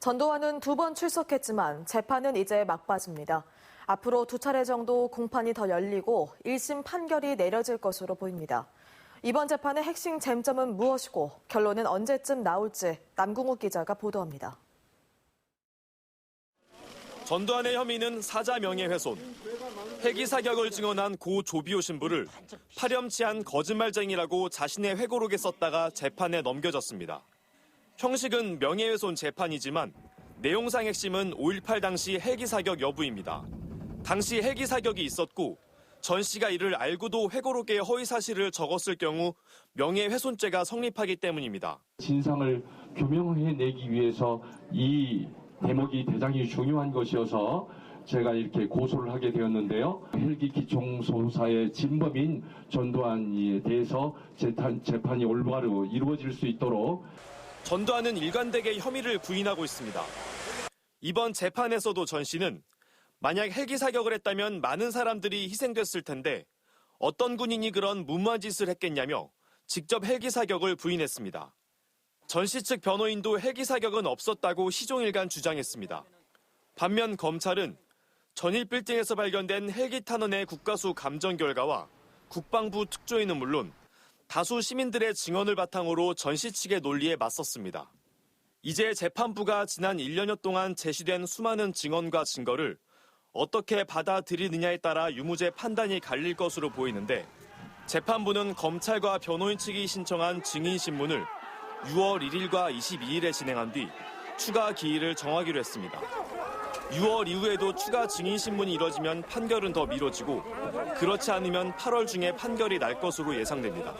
전두환은 두 번 출석했지만 재판은 이제 막바지입니다. 앞으로 두 차례 정도 공판이 더 열리고 1심 판결이 내려질 것으로 보입니다. 이번 재판의 핵심 쟁점은 무엇이고 결론은 언제쯤 나올지 남궁욱 기자가 보도합니다. 전두환의 혐의는 사자 명예훼손, 폐기 사격을 증언한 고 조비오 신부를 파렴치한 거짓말쟁이라고 자신의 회고록에 썼다가 재판에 넘겨졌습니다. 형식은 명예훼손 재판이지만 내용상 핵심은 5.18 당시 헬기 사격 여부입니다. 당시 헬기 사격이 있었고 전 씨가 이를 알고도 회고록에 허위 사실을 적었을 경우 명예훼손죄가 성립하기 때문입니다. 진상을 규명해내기 위해서 이 대목이 대단히 중요한 것이어서 제가 이렇게 고소를 하게 되었는데요. 헬기 기총소사의 진범인 전두환에 대해서 재판, 재판이 올바로 이루어질 수 있도록 전두환은 일관되게 혐의를 부인하고 있습니다. 이번 재판에서도 전 씨는 만약 헬기 사격을 했다면 많은 사람들이 희생됐을 텐데 어떤 군인이 그런 무모한 짓을 했겠냐며 직접 헬기 사격을 부인했습니다. 전 씨 측 변호인도 헬기 사격은 없었다고 시종일관 주장했습니다. 반면 검찰은 전일 빌딩에서 발견된 헬기 탄원의 국가수 감정 결과와 국방부 특조위는 물론 다수 시민들의 증언을 바탕으로 전씨 측의 논리에 맞섰습니다. 이제 재판부가 지난 1년여 동안 제시된 수많은 증언과 증거를 어떻게 받아들이느냐에 따라 유무죄 판단이 갈릴 것으로 보이는데 재판부는 검찰과 변호인 측이 신청한 증인 신문을 6월 1일과 22일에 진행한 뒤 추가 기일을 정하기로 했습니다. 6월 이후에도 추가 증인 신문이 이뤄지면 판결은 더 미뤄지고 그렇지 않으면 8월 중에 판결이 날 것으로 예상됩니다.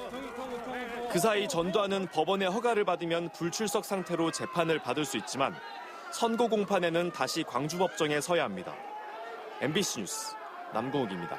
그 사이 전두환은 법원의 허가를 받으면 불출석 상태로 재판을 받을 수 있지만 선고 공판에는 다시 광주법정에 서야 합니다. MBC 뉴스 남궁욱입니다.